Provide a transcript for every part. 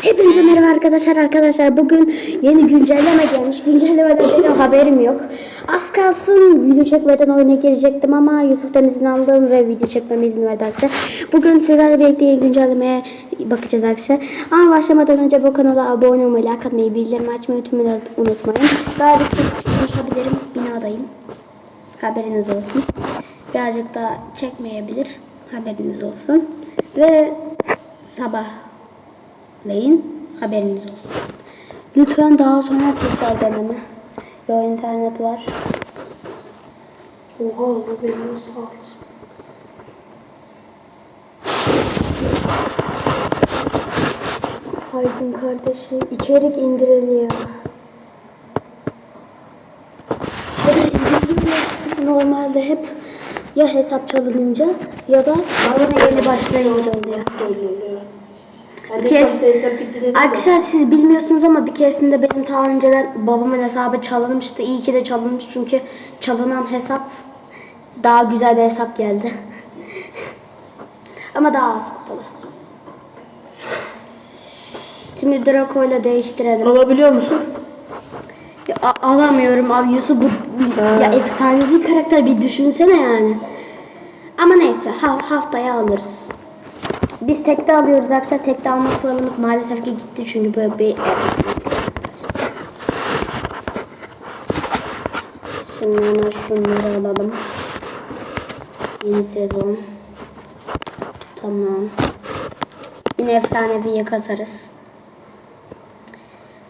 Hepinize merhaba arkadaşlar. Arkadaşlar bugün yeni güncelleme gelmiş. Güncellemeden benim haberim yok. Az kalsın video çekmeden oyuna girecektim ama Yusuf'tan izin aldım ve video çekmeme izin verdi arkadaşlar. Bugün sizlerle birlikte yeni güncellemeye bakacağız arkadaşlar. Ama başlamadan önce bu kanala abone olmayı, like atmayı, bildirim açmayı unutmayın. Unutmayın. Gayet konuşabilirim. Binadayım. Haberiniz olsun. Birazcık da çekmeyebilir. Haberiniz olsun. Ve sabah Leyin haberiniz olsun. Lütfen daha sonra tekrar deneme. Ya internet var. Oha bu benim nasıl alt? Aydın kardeşi içerik indiriliyor. İçerik indiriliyor. Normalde hep ya hesap çalınınca ya da bana yeni başlayınca oluyor. Kes. Arkadaşlar siz bilmiyorsunuz ama bir keresinde benim daha önceden babamın hesabı çalınmıştı. İyi ki de çalınmış çünkü çalınan hesap daha güzel bir hesap geldi. ama daha az kupalı. Şimdi Draco ile değiştirelim. Alabiliyor musun? Ya, alamıyorum abi Yusuf bu ya efsanevi karakter bir düşünsene yani. Ama neyse ha, haftaya alırız. Biz tekte alıyoruz arkadaşlar. Tekte alma kuralımız maalesef ki gitti çünkü böyle bir Şimdi hemen şunları alalım. Yeni sezon. Tamam. Yine efsaneviye kasarız.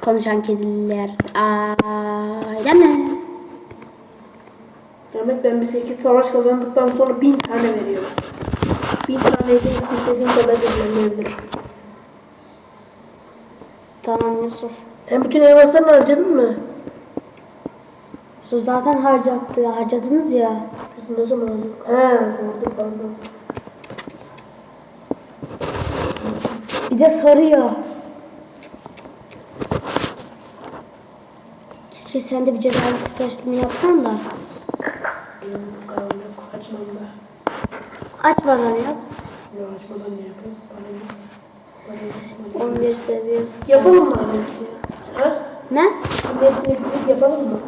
Konuşan kediler. Mi? Demek ben bir 8 savaş kazandıktan sonra 1000 tane veriyor. 1000 tane istediğim kadar düzenleyebilirim. Tamam Yusuf. Sen bütün elmaslarını harcadın mı? Yusuf zaten harcattı. Harcadınız ya. Biz ne zaman harcadın? He, orada pardon. Bir de soruyor. Keşke sen de bir cezalı kutu yapsan da. Benim karanlık açmam da. Açmadan yap. Yok açmadan ne yapayım? Bana- bana- 11 seviyesi. Yapalım mı Ahmet'i? Ha? Ne? Hepsini bitirip yapalım mı?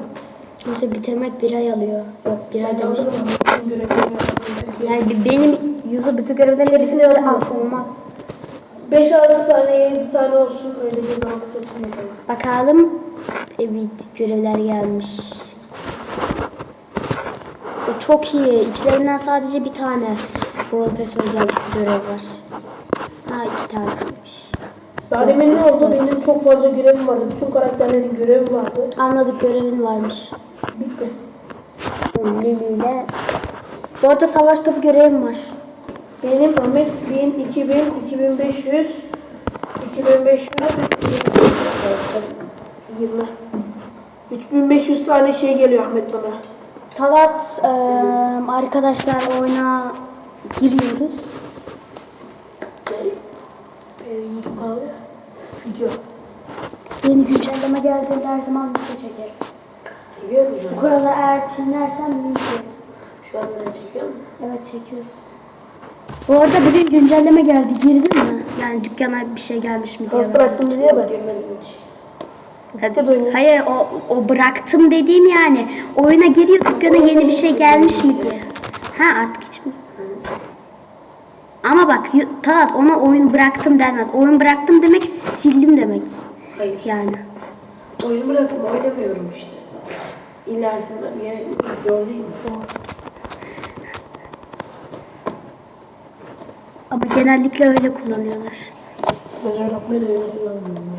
Yusuf bitirmek bir ay alıyor. Yok bir ay demiş. Yani benim Yusuf bütün görevleri Hepsini az olmaz. 5-6 tane 7 tane olsun öyle bir açın yapalım. Bakalım. Evet görevler gelmiş. Çok iyi. İçlerinden sadece bir tane profesör görev var. Ha iki taneymiş. Daha demin ne oldu? Benim çok fazla görevim vardı. Bütün karakterlerin görevi vardı. Anladık görevin varmış. Bitti. Lili ile. Bu arada savaş topu görevim var. Benim Ahmet 1000, 2000, 2500, 2500, 20. 3500 tane şey geliyor Ahmet bana. Talat eee, arkadaşlar oyuna giriyoruz. Yeni güncelleme geldiğinde her zaman video çekerim. Çekiyor musun? Bu kuralı eğer çiğnersem video. Şu an ben çekiyorum. Evet çekiyorum. Bu arada bugün güncelleme geldi. Girdin mi? Yani dükkana bir şey gelmiş mi diye. Bak bıraktım diye ben. Girmedim hiç. Hadi. Hayır o, o bıraktım dediğim yani. Oyuna giriyor dükkana yeni bir şey gelmiş mi diye. Ha artık hiç mi? Ama bak Talat ona oyun bıraktım denmez. Oyun bıraktım demek sildim demek. Hayır. Yani. Oyunu bıraktım oynamıyorum işte. İlla yere gördün mü? Ama genellikle öyle kullanıyorlar. Da öyle kullanmıyorum.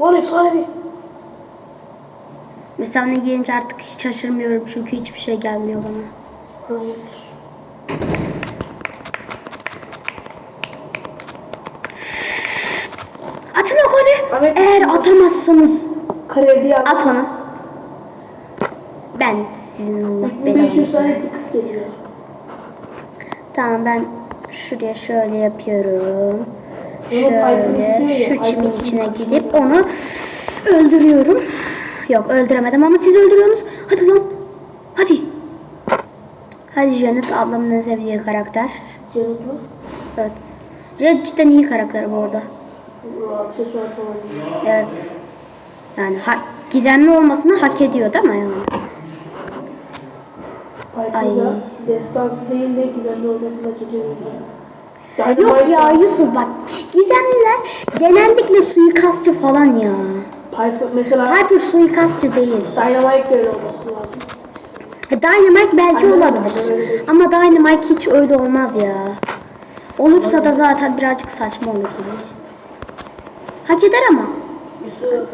Lan efsanevi. Mesela onu giyince artık hiç şaşırmıyorum çünkü hiçbir şey gelmiyor bana. Hayır. Atın o golü. Ahmet- Eğer atamazsanız Kredi at onu. Ben sizin Allah 500 belanızı. tane tıkıs geliyor. Tamam ben şuraya şöyle yapıyorum. Şöyle şu çimin içine gidip onu öldürüyorum. Yok öldüremedim ama siz öldürüyorsunuz. Hadi lan. Hadi. Hadi Janet ablamın en sevdiği karakter. Cennet mi? Evet. Jet cidden iyi karakter bu arada. Bu Aksesuar falan. Evet. Yani ha- gizemli olmasını hak ediyor değil mi yani? Piper'da destansı değil de gizemli olmasına çekebiliriz. Yok ya Yusuf bak. Gizemliler genellikle suikastçı falan ya. Piper mesela Piper suikastçı değil. Dynamite de öyle olması lazım. Dynamite belki Aynen, olabilir. Ama Dynamite hiç öyle olmaz ya. Olursa da zaten birazcık saçma olur tabii. Hak eder ama. Yusuf.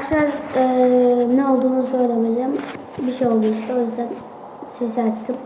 Arkadaşlar eee, ne olduğunu söylemeyeceğim. Bir şey oldu işte o yüzden sesi açtım.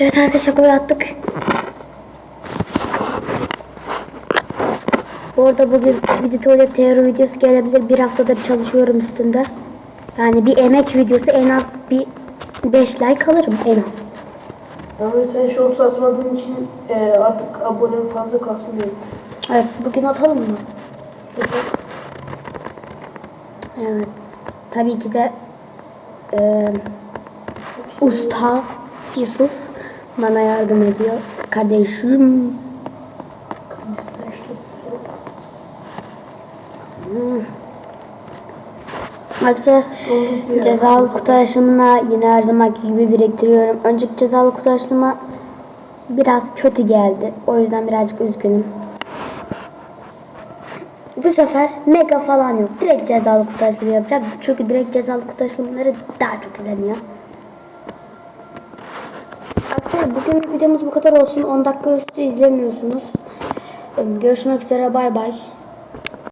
Evet arkadaşlar gol attık. Bu orada bugün Speedy Tuvalet teori videosu gelebilir. Bir haftadır çalışıyorum üstünde. Yani bir emek videosu en az bir 5 like alırım en az. Ama sen shorts asmadığın için e, artık abonen fazla kasmıyor. Evet bugün atalım mı? Evet. Tabii ki de e, usta Yusuf bana yardım ediyor. Kardeşim. Arkadaşlar cezalı kutu açılımına yine her zamanki gibi biriktiriyorum. Önceki cezalı kutu açılıma biraz kötü geldi. O yüzden birazcık üzgünüm. Bu sefer mega falan yok. Direkt cezalı kutu açılımı yapacağım. Çünkü direkt cezalı kutu açılımları daha çok izleniyor. Arkadaşlar bugün videomuz bu kadar olsun. 10 dakika üstü izlemiyorsunuz. Görüşmek üzere bay bay.